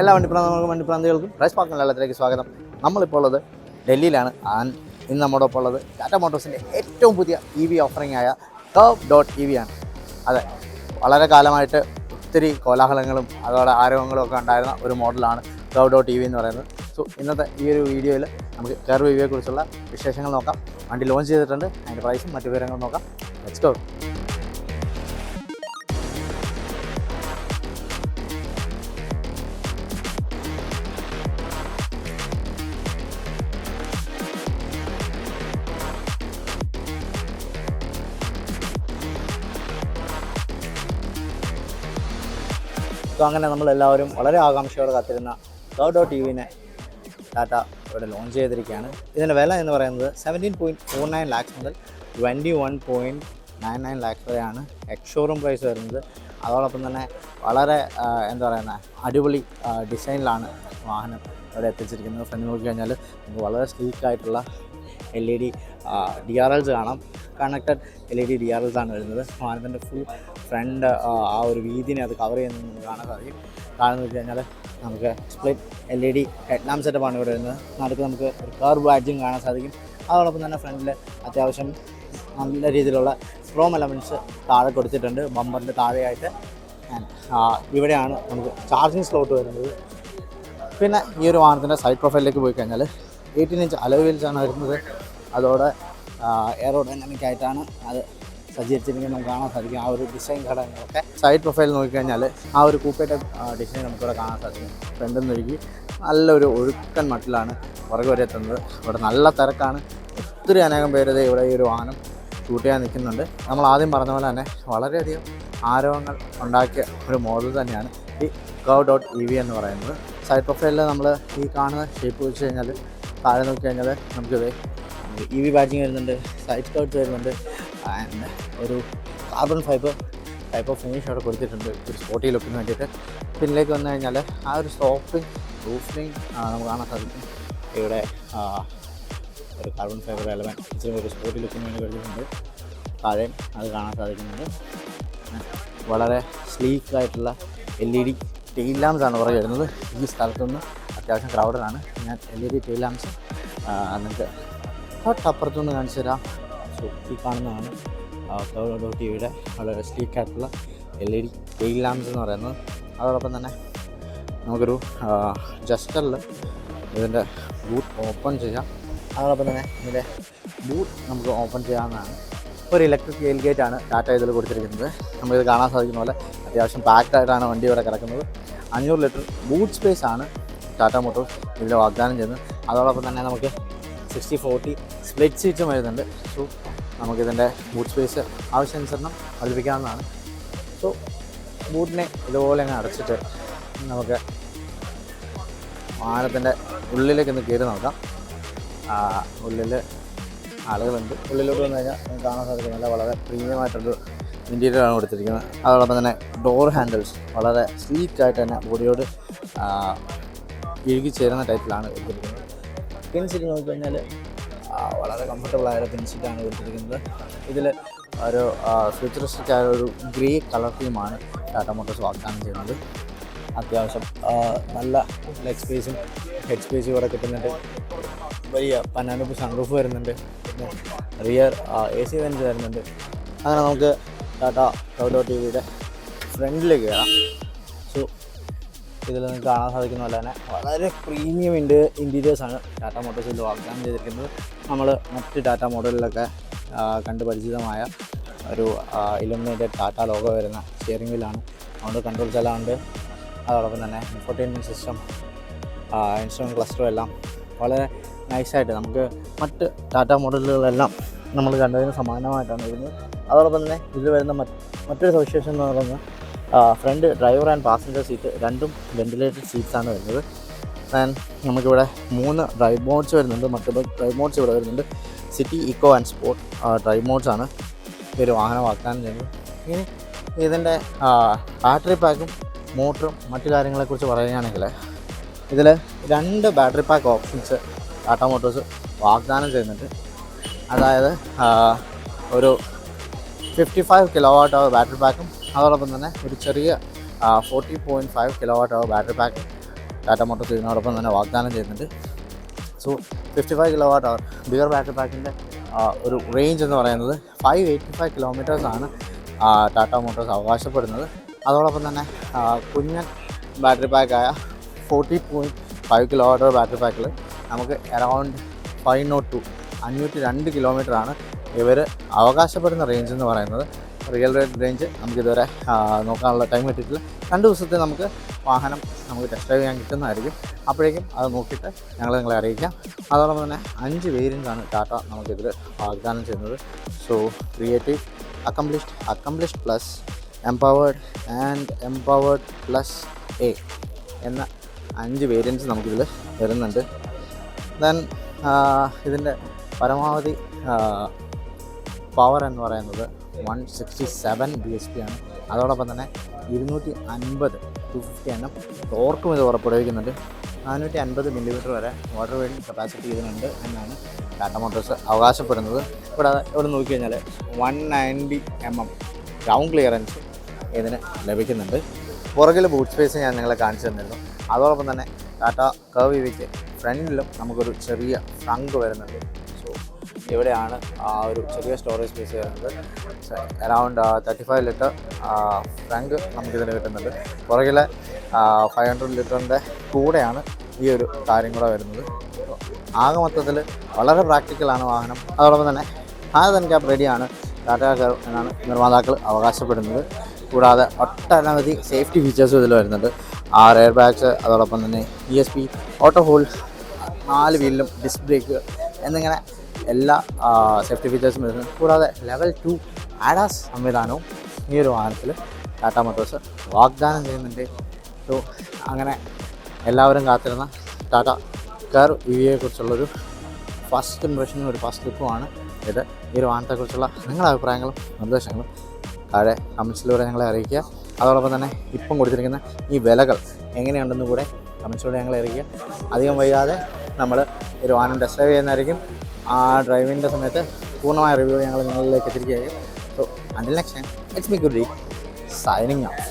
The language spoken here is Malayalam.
എല്ലാ വണ്ടിപ്രാന്തങ്ങൾക്കും വണ്ടിപ്രാന്തികൾക്കും റൈസ് പാർക്ക് മലയാളത്തിലേക്ക് സ്വാഗതം. നമ്മളിപ്പോൾ ഉള്ളത് ഡൽഹിയിലാണ്. ആൻഡ് ഇന്ന് നമ്മുടെ ഒപ്പം ഉള്ളത് ടാറ്റ മോട്ടോഴ്സിന്റെ ഏറ്റവും പുതിയ ഇ വി ഓഫറിംഗ് ആയ കർവ് ഡോട്ട് ഇ വി ആണ്. അതെ വളരെ കാലമായിട്ട് ഒത്തിരി കോലാഹലങ്ങളും അതോടെ ആരോഗ്യങ്ങളും ഒക്കെ ഉണ്ടായിരുന്ന ഒരു മോഡലാണ് കർവ് ഡോട്ട് ഇ വി എന്ന് പറയുന്നത്. സോ ഇന്നത്തെ ഈ ഒരു വീഡിയോയിൽ നമുക്ക് കർവ് ഇ വിയെക്കുറിച്ചുള്ള വിശേഷങ്ങൾ നോക്കാം. വണ്ടി ലോഞ്ച് ചെയ്തിട്ടുണ്ട്. അതിന്റെ പ്രൈസും മറ്റു വിവരങ്ങളും നോക്കാം. ലെറ്റ്സ് ഗോ സോ അങ്ങനെ നമ്മളെല്ലാവരും വളരെ ആകാംക്ഷയോടെ കാത്തിരുന്ന ഡോട്ട് ടി വിനെ ടാറ്റ ഇവിടെ ലോഞ്ച് ചെയ്തിരിക്കുകയാണ്. ഇതിന്റെ വില എന്ന് പറയുന്നത് seventeen point four nine lakhs മുതൽ twenty one point nine nine lakhs വരെയാണ്. എക്സ് ഷോറൂം പ്രൈസ് വരുന്നത്. അതോടൊപ്പം തന്നെ വളരെ എന്താ പറയുന്നത് അടിപൊളി ഡിസൈനിലാണ് വാഹനം ഇവിടെ എത്തിച്ചിരിക്കുന്നത്. ഫ്രണ്ട് നോക്കി കഴിഞ്ഞാൽ നമുക്ക് വളരെ സ്ലീക്ക് ആയിട്ടുള്ള L E D D R Ls കാണാം. Connected L E D D R Ls ആണ് വരുന്നത്. വാഹനത്തിന്റെ ഫുൾ ഫ്രണ്ട് ആ ഒരു വീതിനെ അത് കവർ ചെയ്യുന്നത് നമുക്ക് കാണാൻ സാധിക്കും. കാണുന്നത് വെച്ച് കഴിഞ്ഞാൽ നമുക്ക് split L E D headlamp സെറ്റപ്പാണ് ഇവിടെ വരുന്നത്. നടുക്ക് നമുക്ക് ഒരു കാർ ബാഡ്ജിങ് കാണാൻ സാധിക്കും. അതോടൊപ്പം തന്നെ ഫ്രണ്ടിൽ അത്യാവശ്യം നല്ല രീതിയിലുള്ള ക്രോം എലമെന്റ്സ് താഴെ കൊടുത്തിട്ടുണ്ട്. ബമ്പറിന്റെ താഴെയായിട്ട്. ഇവിടെയാണ് നമുക്ക് ചാർജിങ് സ്ലോട്ട് വരുന്നത്. പിന്നെ ഈ ഒരു വാഹനത്തിന്റെ സൈഡ് പ്രൊഫൈലിലേക്ക് പോയി കഴിഞ്ഞാൽ എയ്റ്റീൻ ഇഞ്ച് അലോ വീൽസ് ആണ് വരുന്നത്. അതോടെ എയറോ ഡൈനാമിക് ആയിട്ടാണ് അത് സജ്ജീകരിച്ചിരിക്കുന്നത് നമുക്ക് കാണാൻ സാധിക്കും. ആ ഒരു ഡിസൈൻ ഘടകങ്ങളൊക്കെ സൈഡ് പ്രൊഫൈൽ നോക്കിക്കഴിഞ്ഞാൽ ആ ഒരു കൂപ്പയുടെ ഡിസൈൻ നമുക്കിവിടെ കാണാൻ സാധിക്കും. ഫ്രണ്ടിൽ ഒരുക്കി നല്ലൊരു ഒഴുക്കൻ മട്ടിലാണ് പുറകെ വരെ എത്തുന്നത്. ഇവിടെ നല്ല തിരക്കാണ്. ഒത്തിരി അനേകം പേര് ഇവിടെ ഈ ഒരു വാഹനം ഷൂട്ട് ചെയ്യാൻ നിൽക്കുന്നുണ്ട്. നമ്മൾ ആദ്യം പറഞ്ഞ പോലെ തന്നെ വളരെയധികം ആരോഗ്യങ്ങൾ ഉണ്ടാക്കിയ ഒരു മോഡൽ തന്നെയാണ് ഈ ഗവ് ഡോട്ട് ഇ വി എന്ന് പറയുന്നത്. സൈഡ് പ്രൊഫൈലിൽ നമ്മൾ ഈ കാണുന്ന ഷേപ്പ് വെച്ച് കഴിഞ്ഞാൽ താഴെ നോക്കി കഴിഞ്ഞാൽ നമുക്കിത് ഇ വി ബാജിങ് വരുന്നുണ്ട് സൈഡ് സ്കേർട്ട്സ് വരുന്നുണ്ട്. ആൻഡ് ഒരു carbon fibre type of finish അവിടെ കൊടുത്തിട്ടുണ്ട്. ഒരു സ്പോട്ടി ലുക്കിന് വേണ്ടിയിട്ട്. പിന്നിലേക്ക് വന്നു കഴിഞ്ഞാൽ ആ ഒരു സോഫ്റ്റിങ് റൂഫിങ് നമുക്ക് കാണാൻ സാധിക്കും. ഇവിടെ ഒരു കാർബൺ ഫൈബർ എലമെന്റ് ഇച്ചിരി ഒരു സ്പോട്ടി ലുക്കിന് വേണ്ടി കൊടുത്തിട്ടുണ്ട്. താഴെയും അത് കാണാൻ സാധിക്കുന്നുണ്ട് വളരെ സ്ലീക്കായിട്ടുള്ള L E D tail lamps ആണ് പുറകെ വരുന്നത്. ഈ സ്ഥലത്തുനിന്ന് അത്യാവശ്യം ക്രൗഡഡാണ് ഞാൻ L E D tail lamps നിങ്ങൾക്ക് തൊട്ടപ്പുറത്തുനിന്ന് കാണിച്ചു തരാം. സോ ഈ കാണുന്നതാണ് ടി വിയുടെ വളരെ സ്ലീക്ക് ആയിട്ടുള്ള L E D tail lamps എന്ന് പറയുന്നത്. അതോടൊപ്പം തന്നെ നമുക്കൊരു ജസ്റ്ററിൽ ഇതിന്റെ ബൂട്ട് ഓപ്പൺ ചെയ്യാം. അതോടൊപ്പം തന്നെ ഇതിന്റെ ബൂട്ട് നമുക്ക് ഓപ്പൺ ചെയ്യാവുന്നതാണ്. ഒരു ഇലക്ട്രിക് എയിൽ ഗേറ്റ് ആണ് ടാറ്റ ഇതിൽ കൊടുത്തിരിക്കുന്നത്. നമുക്കിത് കാണാൻ സാധിക്കുന്ന പോലെ അത്യാവശ്യം പാക്ഡ് ആയിട്ടാണ് വണ്ടി ഇവിടെ കിടക്കുന്നത്. അഞ്ഞൂറ് ലിറ്റർ ബൂട്ട് സ്പേസ് ആണ് ടാറ്റ മോട്ടോഴ്സ് ഇതിൽ വാഗ്ദാനം ചെയ്യുന്നത്. അതോടൊപ്പം തന്നെ നമുക്ക് സിക്സ്റ്റി ഫോർട്ടി സ്പ്ലിറ്റ് സീറ്റും വരുന്നുണ്ട്. സോ നമുക്കിതിന്റെ ബൂട്ട് സ്പേസ് ആവശ്യാനുസരണം വർദ്ധിപ്പിക്കാവുന്നതാണ് സോ ബൂട്ടിനെ ഇതുപോലെ അങ്ങ് അടച്ചിട്ട് നമുക്ക് വാഹനത്തിന്റെ ഉള്ളിലേക്ക് ഒന്ന് കയറി നോക്കാം. ഉള്ളിൽ ആളുകളുണ്ട്. ഉള്ളിലോട്ട് വന്നു കഴിഞ്ഞാൽ കാണാൻ സാധിക്കുന്നില്ല വളരെ പ്രീമിയമായിട്ടൊരു ഇന്റീരിയറാണ് കൊടുത്തിരിക്കുന്നത്. അതോടൊപ്പം തന്നെ ഡോർ ഹാൻഡിൽസ് വളരെ സ്ലീക്കായിട്ട് തന്നെ ബോഡിയോട് ഇഴുകി ചേരുന്ന ടൈപ്പിലാണ് കൊടുത്തിരിക്കുന്നത്. പിൻ സീറ്റ് നോക്കിക്കഴിഞ്ഞാൽ വളരെ കംഫർട്ടബിൾ ആയ പിൻ സീറ്റാണ് കൊടുത്തിരിക്കുന്നത്. ഇതിൽ ഒരു ഫ്യൂച്ചറിസ്റ്റിക് ആയ ഒരു ഗ്രേ കളർ തീമാണ് ടാറ്റ മോട്ടോർസ് വാഗ്ദാനം ചെയ്യുന്നത്. അത്യാവശ്യം നല്ല ലെഗ് സ്പേസും ഹെഡ് സ്പേസും ഇവിടെ കിട്ടുന്നുണ്ട്. വലിയ പനാനൂപ്പ് സൺറൂഫ് വരുന്നുണ്ട്. റിയർ എ സി വെൻസ് വരുന്നുണ്ട്. അങ്ങനെ നമുക്ക് ടാറ്റ ടൗഡോ ടി വിയുടെ ഫ്രണ്ടിലേക്ക് കയറാം ഇതിൽ നിങ്ങൾക്ക് കാണാൻ സാധിക്കുന്ന പോലെ തന്നെ വളരെ പ്രീമിയം ഇൻഡ് ഇന്റീരിയേഴ്സാണ് ടാറ്റ മോട്ടോഴ്സ് ഇതിൽ വാഗ്ദാനം ചെയ്തിരിക്കുന്നത്. നമ്മൾ മറ്റ് ടാറ്റ മോഡലിലൊക്കെ ആ, കണ്ട് പരിചിതമായ ഒരു ഇലുമിനേറ്റഡ് ടാറ്റ ലോഗോ വരുന്ന സ്റ്റിയറിംഗ് വീലാണ് അതുകൊണ്ട് കൺട്രോൾ ചെലാണ്ട് ഉണ്ട് അതോടൊപ്പം തന്നെ ഇൻഫോർട്ടൈൻമെന്റ് സിസ്റ്റം ഇൻസ്ട്രുമെന്റ് ക്ലസ്റ്ററും എല്ലാം വളരെ നൈസായിട്ട് നമുക്ക് മറ്റ് ടാറ്റ മോഡലുകളെല്ലാം നമ്മൾ കണ്ടതിന് സമാനമായിട്ടാണ് വരുന്നത്. അതോടൊപ്പം തന്നെ ഇതിൽ വരുന്ന മറ്റൊരു സവിശേഷം എന്ന് പറയുന്നത് front driver and passenger seat രണ്ടും വെന്റിലേറ്റഡ് സീറ്റ്സ് ആണ് വരുന്നത്. ആൻഡ് നമുക്കിവിടെ മൂന്ന് ഡ്രൈവ് മോഡ്സ് വരുന്നുണ്ട്. മറ്റൊരു ഡ്രൈവ് മോഡ്സ് ഇവിടെ വരുന്നുണ്ട്. City eco and sport drive modes ആണ് ഈ ഒരു വാഹനം വാഗ്ദാനം ചെയ്യുന്നത്. ഇനി ഇതിന്റെ ബാറ്ററി പാക്കും മോട്ടറും മറ്റു കാര്യങ്ങളെക്കുറിച്ച് പറയുകയാണെങ്കിൽ ഇതിൽ രണ്ട് battery pack options Tata Motors വാഗ്ദാനം ചെയ്യുന്നുണ്ട്. അതായത് ഒരു fifty five kilowatt battery പാക്കും അതോടൊപ്പം തന്നെ ഒരു ചെറിയ forty point five kilowatt hour battery pack Tata Motors ഇതിനോടൊപ്പം തന്നെ വാഗ്ദാനം ചെയ്യുന്നുണ്ട്. So fifty five kilowatt hour beer battery പാക്കിന്റെ ഒരു റേഞ്ച് എന്ന് പറയുന്നത് ഫൈവ് എയ്റ്റി ഫൈവ് കിലോമീറ്റേഴ്സാണ് ടാറ്റ മോട്ടോഴ്സ് അവകാശപ്പെടുന്നത്. അതോടൊപ്പം തന്നെ കുഞ്ഞൻ battery പാക്കായ forty point five kilowatt battery പാക്കിൽ നമുക്ക് അറൗണ്ട് ഫൈവ് നോട്ട് ടു അഞ്ഞൂറ്റി രണ്ട് കിലോമീറ്ററാണ് ഇവർ അവകാശപ്പെടുന്ന റേഞ്ച് എന്ന് പറയുന്നത്. റിയൽ റേഞ്ച് നമുക്കിതുവരെ നോക്കാനുള്ള ടൈം കിട്ടിയിട്ടില്ല. രണ്ട് ദിവസത്തെ നമുക്ക് വാഹനം നമുക്ക് ടെസ്റ്റ് ഡ്രൈവ് ചെയ്യാൻ കിട്ടുന്നതായിരിക്കും. അപ്പോഴേക്കും അത് നോക്കിയിട്ട് ഞങ്ങൾ നിങ്ങളെ അറിയിക്കാം. അതോടൊപ്പം തന്നെ അഞ്ച് വേരിയന്റ് ആണ് ടാറ്റ നമുക്കിതിൽ വാഗ്ദാനം ചെയ്യുന്നത്. So creative accomplished accomplished plus empowered and empowered plus A എന്ന അഞ്ച് വേരിയൻസ് നമുക്കിതിൽ വരുന്നുണ്ട്. ദെൻ ഇതിന്റെ പരമാവധി പവർ എന്ന് പറയുന്നത് one sixty seven B S P ആണ്. അതോടൊപ്പം തന്നെ ഇരുന്നൂറ്റി അൻപത് ടു ഫിഫ്റ്റി എണ്ണം ടോർക്കും ഇത് പുറപ്പെടുവിക്കുന്നുണ്ട് നാനൂറ്റി അൻപത് മില്ലിമീറ്റർ വരെ വാട്ടർ വെയിൽ കപ്പാസിറ്റി ഇതിനുണ്ട് എന്നാണ് ടാറ്റ മോട്ടോഴ്സ് അവകാശപ്പെടുന്നത്. ഇവിടെ ഇവിടെ നോക്കിക്കഴിഞ്ഞാൽ one ninety M M ground clearance ഇതിന് ലഭിക്കുന്നുണ്ട്. പുറകിൽ ബൂട്ട് സ്പേസ് ഞാൻ നിങ്ങളെ കാണിച്ചു തന്നിരുന്നു. അതോടൊപ്പം തന്നെ ടാറ്റ കർവ് ഇവയ്ക്ക് ഫ്രണ്ടിലും നമുക്കൊരു ചെറിയ ഫ്രങ്ക് വരുന്നുണ്ട്. ഇവിടെയാണ് ആ ഒരു ചെറിയ സ്റ്റോറേജ് സ്പേസ് വരുന്നത്. Around thirty five litre frunk നമുക്കിതിന് കിട്ടുന്നുണ്ട്. പുറകിലെ ഫൈവ് ഹൺഡ്രഡ് ലിറ്ററിന്റെ കൂടെയാണ് ഈ ഒരു കാര്യം കൂടെ വരുന്നത്. ആകെ മൊത്തത്തിൽ വളരെ പ്രാക്ടിക്കലാണ് വാഹനം. അതോടൊപ്പം തന്നെ ഹാദൻ ക്യാബ് റെഡിയാണ്. ടാറ്റ കർവ് എന്നാണ് നിർമ്മാതാക്കൾ അവകാശപ്പെടുന്നത്. കൂടാതെ ഒട്ടനവധി സേഫ്റ്റി ഫീച്ചേഴ്സും ഇതിൽ വരുന്നുണ്ട്. ആ എയർ ബാഗ്സ് അതോടൊപ്പം തന്നെ E S P auto hold നാല് വീലിലും ഡിസ്ക് ബ്രേക്ക് എന്നിങ്ങനെ എല്ലാ സേഫ്റ്റി ഫീച്ചേഴ്സും വരുന്നുണ്ട് കൂടാതെ ലെവൽ ടു ആഡാസ് സംവിധാനവും ഈ ഒരു വാഹനത്തിൽ ടാറ്റ മോട്ടോഴ്സ് വാഗ്ദാനം ചെയ്യുന്നുണ്ട്. സോ അങ്ങനെ എല്ലാവരും കാത്തിരുന്ന ടാറ്റ കർ വിയെക്കുറിച്ചുള്ളൊരു ഫസ്റ്റ് ഇംപ്രഷനും ഒരു ഫസ്റ്റ് ലുക്കുമാണ് ഇത്. ഈ ഒരു വാഹനത്തെക്കുറിച്ചുള്ള നിങ്ങളുടെ അഭിപ്രായങ്ങളും നിർദ്ദേശങ്ങളും താഴെ കമൻസിലൂടെ ഞങ്ങളെ അറിയിക്കുക. അതോടൊപ്പം തന്നെ ഇപ്പം കൊടുത്തിരിക്കുന്ന ഈ വിലകൾ എങ്ങനെയുണ്ടെന്ന് കൂടെ കമൻസിലൂടെ ഞങ്ങളെ അറിയിക്കുക. അധികം വൈകാതെ നമ്മൾ ഒരു വാഹനം ടെസ്റ്റ് ഡ്രൈവ് ചെയ്യുന്നതായിരിക്കും. ആ ഡ്രൈവിന്റെ സമയത്ത് പൂർണമായ റിവ്യൂ ഞങ്ങൾ നിങ്ങളിലേക്ക് എത്തിക്കുകയായിരിക്കും so until next time it's me good signing off